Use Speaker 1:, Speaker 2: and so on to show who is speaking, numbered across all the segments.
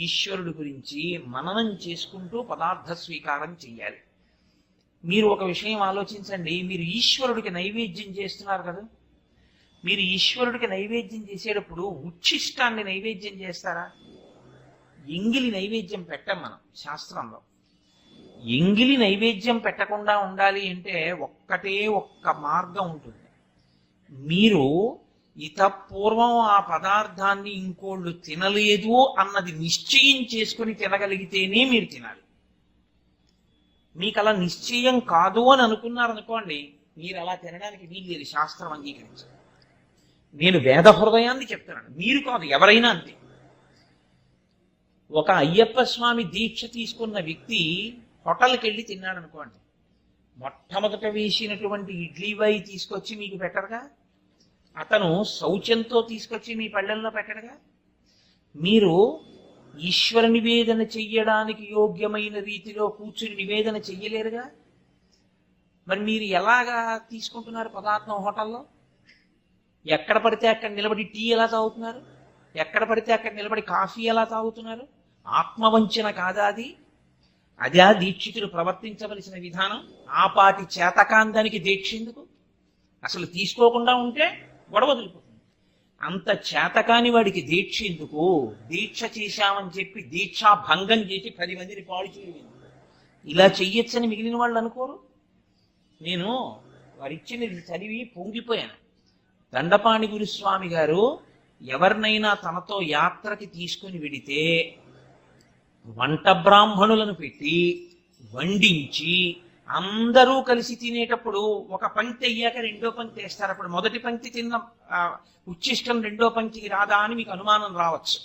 Speaker 1: ఈశ్వరుడి గురించి మననం చేసుకుంటూ పదార్థ స్వీకారం చెయ్యాలి. మీరు ఒక విషయం ఆలోచించండి మీరు ఈశ్వరుడికి నైవేద్యం చేస్తున్నారు కదా? మీరు ఈశ్వరుడికి నైవేద్యం చేసేటప్పుడు ఉచ్ఛిష్టాన్ని నైవేద్యం చేస్తారా? ఎంగిలి నైవేద్యం పెట్టం మనం శాస్త్రంలో. ఎంగిలి నైవేద్యం పెట్టకుండా ఉండాలి అంటే ఒక్కటే ఒక్క మార్గం ఉంటుంది. మీరు ఇతపూర్వం ఆ పదార్థాన్ని ఇంకోళ్ళు తినలేదు అన్నది నిశ్చయం చేసుకుని తినగలిగితేనే మీరు తినాలి. మీకు అలా నిశ్చయం కాదు అని అనుకున్నారనుకోండి మీరు అలా తినడానికి వీలు లేదు శాస్త్రం అంగీకరించారు నేను వేద హృదయాన్ని చెప్తున్నాను మీరు కాదు ఎవరైనా అంతే. ఒక అయ్యప్ప స్వామి దీక్ష తీసుకున్న వ్యక్తి హోటల్కి వెళ్ళి తిన్నాడు అనుకోండి మొట్టమొదట వేసినటువంటి ఇడ్లీ వై తీసుకొచ్చి మీకు పెట్టరుగా? అతను శౌచంతో తీసుకొచ్చి మీ పళ్ళెల్లో పెట్టడగా? మీరు ఈశ్వర నివేదన చెయ్యడానికి యోగ్యమైన రీతిలో కూర్చుని నివేదన చెయ్యలేరుగా? మరి మీరు ఎలాగా తీసుకుంటున్నారు పదార్థం హోటల్లో? ఎక్కడ పడితే అక్కడ నిలబడి టీ ఎలా తాగుతున్నారు? ఎక్కడ పడితే అక్కడ నిలబడి కాఫీ ఎలా తాగుతున్నారు? ఆత్మవంచన కాదా అది? అదే దీక్షితులు ప్రవర్తించవలసిన విధానం ఆపాటి చేతకాందానికి దీక్ష ఎందుకు? అసలు తీసుకోకుండా ఉంటే గొడవ వదిలిపోతుంది. అంత చేతకాని వాడికి దీక్ష ఎందుకు? దీక్ష చేశామని చెప్పి దీక్షా భంగం చేసి పది మందిని పాడు చేయలేదు. ఇలా చెయ్యొచ్చని మిగిలిన వాళ్ళు అనుకోరు. నేను వారిచ్చినది చదివి పొంగిపోయాను. దండపాణి గురుస్వామి గారు ఎవరినైనా తనతో యాత్రకి తీసుకుని వెడితే వంట బ్రాహ్మణులను పెట్టి వండించి అందరూ కలిసి తినేటప్పుడు ఒక పంక్తి అయ్యాక రెండో పంక్తి వేస్తారు. అప్పుడు మొదటి పంక్తి తిన్న. ఉచ్చిష్టం ఉచ్ఛిష్టం రెండో పంక్తికి రాదా అని మీకు అనుమానం రావచ్చు.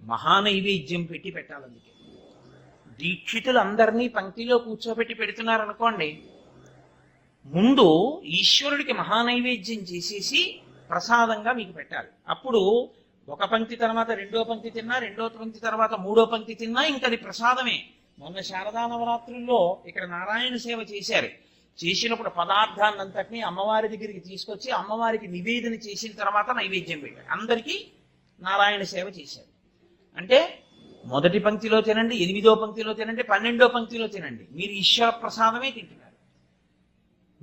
Speaker 1: మహానైవేద్యం పెట్టి పెట్టాలందుకే. దీక్షితులు అందరినీ పంక్తిలో కూర్చోబెట్టి పెడుతున్నారనుకోండి ముందు ఈశ్వరుడికి మహానైవేద్యం చేసేసి ప్రసాదంగా మీకు పెట్టాలి. అప్పుడు ఒక పంక్తి తర్వాత రెండో పంక్తి తిన్నా రెండో పంక్తి తర్వాత మూడో పంక్తి తిన్నా ఇంకా అది ప్రసాదమే. మొన్న శారదా నవరాత్రుల్లో ఇక్కడ నారాయణ సేవ చేశారు. చేసినప్పుడు పదార్థాన్నంతటినీ అమ్మవారి దగ్గరికి తీసుకొచ్చి అమ్మవారికి నివేదన చేసిన తర్వాత నైవేద్యం పెట్టారు. అందరికీ నారాయణ సేవ చేశారు. అంటే మొదటి పంక్తిలో తినండి ఎనిమిదో పంక్తిలో తినండి పన్నెండో పంక్తిలో తినండి. మీరు ఈశ్వర ప్రసాదమే తింటున్నారు.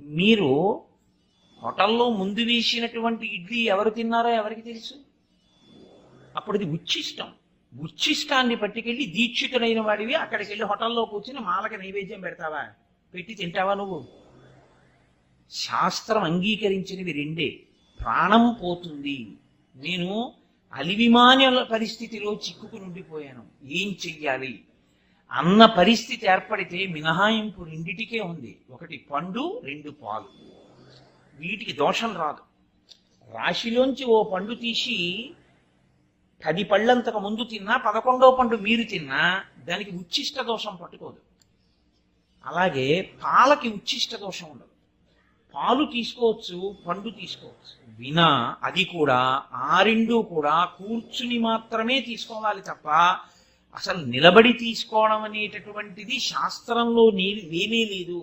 Speaker 1: మీరు హోటల్లో ముందు వేసినటువంటి ఇడ్లీ ఎవరు తిన్నారో ఎవరికి తెలుసు? అప్పుడు ఇది ఉచ్ఛిష్టం. ఉచ్ఛిష్టాన్ని పట్టుకెళ్ళి దీక్షితుడైన వాడివి. అక్కడికి వెళ్ళి హోటల్లో కూర్చుని మాలకి నైవేద్యం పెడతావా? పెట్టి తింటావా నువ్వు? శాస్త్రం అంగీకరించినవి రెండే. ప్రాణం పోతుంది. నేను అలివిమాన్యుల పరిస్థితిలో చిక్కుకుని ఉండిపోయాను ఏం చెయ్యాలి? అన్న పరిస్థితి ఏర్పడితే మినహాయింపు రెండిటికే ఉంది. ఒకటి పండు రెండు పాలు. వీటికి దోషం రాదు. రాశిలోంచి ఓ పండు తీసి పది పళ్ళంతకు ముందు తిన్నా పదకొండో పండు మీరు తిన్నా దానికి ఉచ్ఛిష్ట దోషం పట్టుకోదు. అలాగే పాలకి ఉచ్ఛిష్ట దోషం ఉండదు. పాలు తీసుకోవచ్చు పండు తీసుకోవచ్చు. వినా అది కూడా ఆ రెండు కూడా కూర్చుని మాత్రమే తీసుకోవాలి తప్ప అసలు నిలబడి తీసుకోవడం అనేటటువంటిది శాస్త్రంలో నీ లేనే లేదు.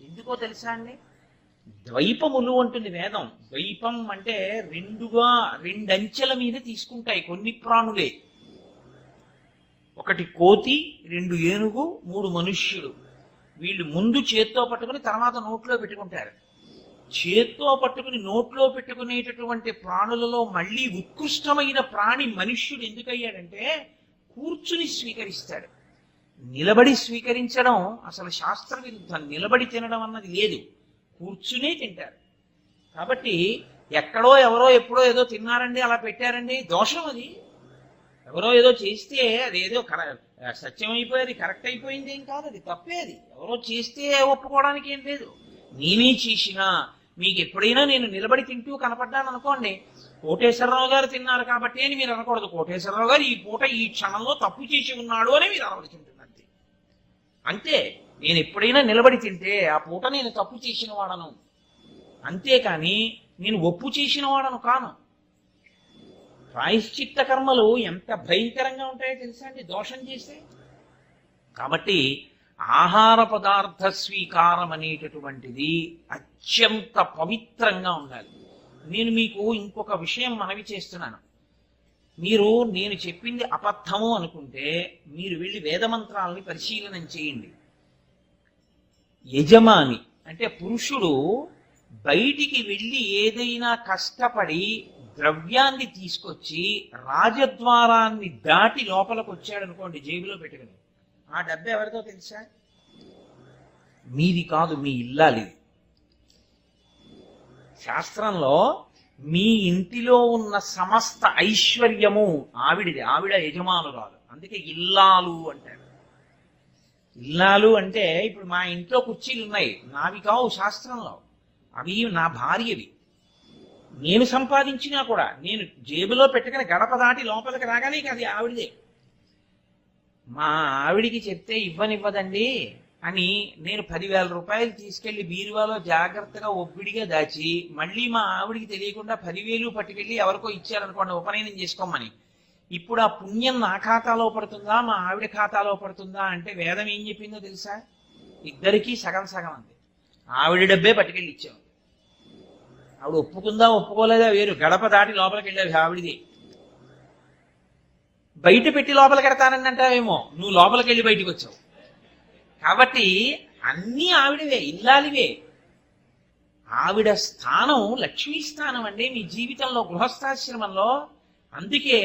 Speaker 1: ఎందుకో తెలుసా అండి? ద్వైపములు అంటుంది వేదం. ద్వైపం అంటే రెండుగా రెండంచెల మీద తీసుకుంటాయి కొన్ని ప్రాణులే. ఒకటి కోతి రెండు ఏనుగు మూడు మనుష్యుడు వీళ్ళు ముందు చేత్తో పట్టుకుని తర్వాత నోట్లో పెట్టుకుంటారు. చేత్తో పట్టుకుని నోట్లో పెట్టుకునేటటువంటి ప్రాణులలో మళ్ళీ ఉత్కృష్టమైన ప్రాణి మనుష్యుడు ఎందుకయ్యాడంటే కూర్చుని స్వీకరిస్తాడు. నిలబడి స్వీకరించడం అసలు శాస్త్ర విరుద్ధం నిలబడి తినడం అన్నది లేదు. కూర్చునే తింటారు. కాబట్టి ఎక్కడో ఎవరో ఎప్పుడో ఏదో తిన్నారండి అలా పెట్టారండి. దోషం అది. ఎవరో ఏదో చేస్తే అదేదో కర సత్యం అయిపోయేది కరెక్ట్ అయిపోయింది ఏం కాదు అది. తప్పే అది. ఎవరో చేస్తే ఒప్పుకోవడానికి ఏం లేదు. నేనే చేసినా మీకు ఎప్పుడైనా నేను నిలబడి తింటూ కనపడ్డాను అనుకోండి కోటేశ్వరరావు గారు తిన్నారు కాబట్టి అని మీరు అనకూడదు. కోటేశ్వరరావు గారు ఈ పూట ఈ క్షణంలో తప్పు చేసి ఉన్నాడు అని మీరు అనవలసి ఉంటుంది అంతే. అంతే. నేను ఎప్పుడైనా నిలబడి తింటే ఆ పూట నేను తప్పు చేసిన వాడను. అంతేకాని నేను ఒప్పు చేసిన వాడను కాను. ప్రాయశ్చిత్త కర్మలు ఎంత భయంకరంగా ఉంటాయో తెలుసా అండి? దోషం చేస్తే? కాబట్టి ఆహార పదార్థ స్వీకారం అనేటటువంటిది అత్యంత పవిత్రంగా ఉండాలి. నేను మీకు ఇంకొక విషయం మనవి చేస్తున్నాను. మీరు నేను చెప్పింది అబద్ధము అనుకుంటే మీరు వెళ్ళి వేదమంత్రాలని పరిశీలనం చేయండి. యజమాని అంటే పురుషుడు బయటికి వెళ్ళి ఏదైనా కష్టపడి ద్రవ్యాన్ని తీసుకొచ్చి రాజద్వారాన్ని దాటి లోపలికి వచ్చాడు అనుకోండి జేబులో పెట్టుకుని. ఆ డబ్బు ఎవరితో తెలుసా? మీది కాదు మీ ఇల్లాలి శాస్త్రంలో మీ ఇంటిలో ఉన్న సమస్త ఐశ్వర్యము ఆవిడిది ఆవిడ యజమానురాలు. అందుకే ఇల్లాలు అంటారు. ఇల్లాలు అంటే ఇప్పుడు మా ఇంట్లో కుర్చీలు ఉన్నాయి. నావి కావు శాస్త్రంలో. అవి నా భార్యవి. నేను సంపాదించినా కూడా నేను జేబులో పెట్టుకుని గడప దాటి లోపలికి రాగానే అది ఆవిడదే. మా ఆవిడికి చెప్తే ఇవ్వనివ్వదండి అని నేను పదివేల రూపాయలు తీసుకెళ్ళి బీరువాలో జాగ్రత్తగా ఒప్పిడిగా దాచి మళ్ళీ మా ఆవిడికి తెలియకుండా పదివేలు పట్టుకెళ్ళి ఎవరికో ఇచ్చారనుకోండి ఉపనయనం చేసుకోమని. ఇప్పుడు ఆ పుణ్యం నా ఖాతాలో పడుతుందా? మా ఆవిడ ఖాతాలో పడుతుందా? అంటే వేదం ఏం చెప్పిందో తెలుసా? ఇద్దరికీ సగం సగం అంది ఆవిడ డబ్బే పట్టుకెళ్ళి ఇచ్చాం ఆవిడ ఒప్పుకుందా ఒప్పుకోలేదా వేరు. గడప దాటి లోపలికి వెళ్ళావు ఆవిడిది. బయట పెట్టి లోపలికి వెడతానని అంటావేమో. నువ్వు లోపలికి వెళ్ళి బయటికి వచ్చావు. కాబట్టి అన్నీ ఆవిడవే ఇల్లాలివే. ఆవిడ స్థానం లక్ష్మీ స్థానం అండి. మీ జీవితంలో గృహస్థాశ్రమంలో. అందుకే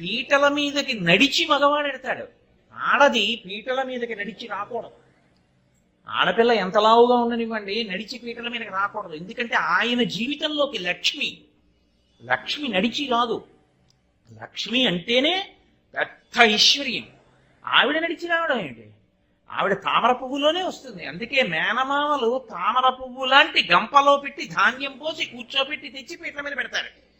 Speaker 1: పీటల మీదకి నడిచి మగవాడెడతాడు ఆడది పీటల మీదకి నడిచి రాకూడదు. ఆడపిల్ల ఎంత లావుగా ఉండనివ్వండి నడిచి పీటల మీదకి రాకూడదు. ఎందుకంటే ఆయన జీవితంలోకి లక్ష్మి. లక్ష్మి నడిచి రాదు. లక్ష్మి అంటేనే పెద్ద ఐశ్వర్యం. ఆవిడ నడిచి రావడం ఏంటి? ఆవిడ తామర పువ్వులోనే వస్తుంది. అందుకే మేనమామలు తామర పువ్వు లాంటి గంపలో పెట్టి ధాన్యం పోసి కూర్చోబెట్టి తెచ్చి పీటల మీద పెడతారు.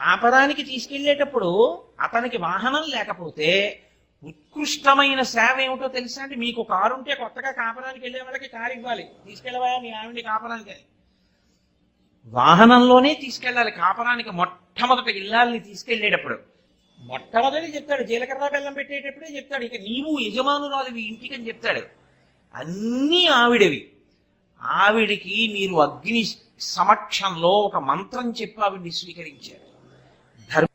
Speaker 1: కాపరానికి తీసుకెళ్ళేటప్పుడు అతనికి వాహనం లేకపోతే ఉత్కృష్టమైన సేవ ఏమిటో తెలుసా అండి? మీకు కారు ఉంటే కొత్తగా కాపరానికి వెళ్ళే వాళ్ళకి కారు ఇవ్వాలి. తీసుకెళ్ళవా మీ ఆవిడ కాపరానికి వాహనంలోనే తీసుకెళ్ళాలి. కాపరానికి మొట్టమొదట ఇల్లాలని తీసుకెళ్ళేటప్పుడు మొట్టమొదటి చెప్తాడు జీలకర్ర బెల్లం పెట్టేటప్పుడే చెప్తాడు. ఇక నీవు యజమానురాలివి ఇంటికి అని చెప్తాడు. అన్నీ ఆవిడవి. ఆవిడికి మీరు అగ్ని సమక్షంలో ఒక మంత్రం చెప్పి ఆవిడ్ని స్వీకరించారు. had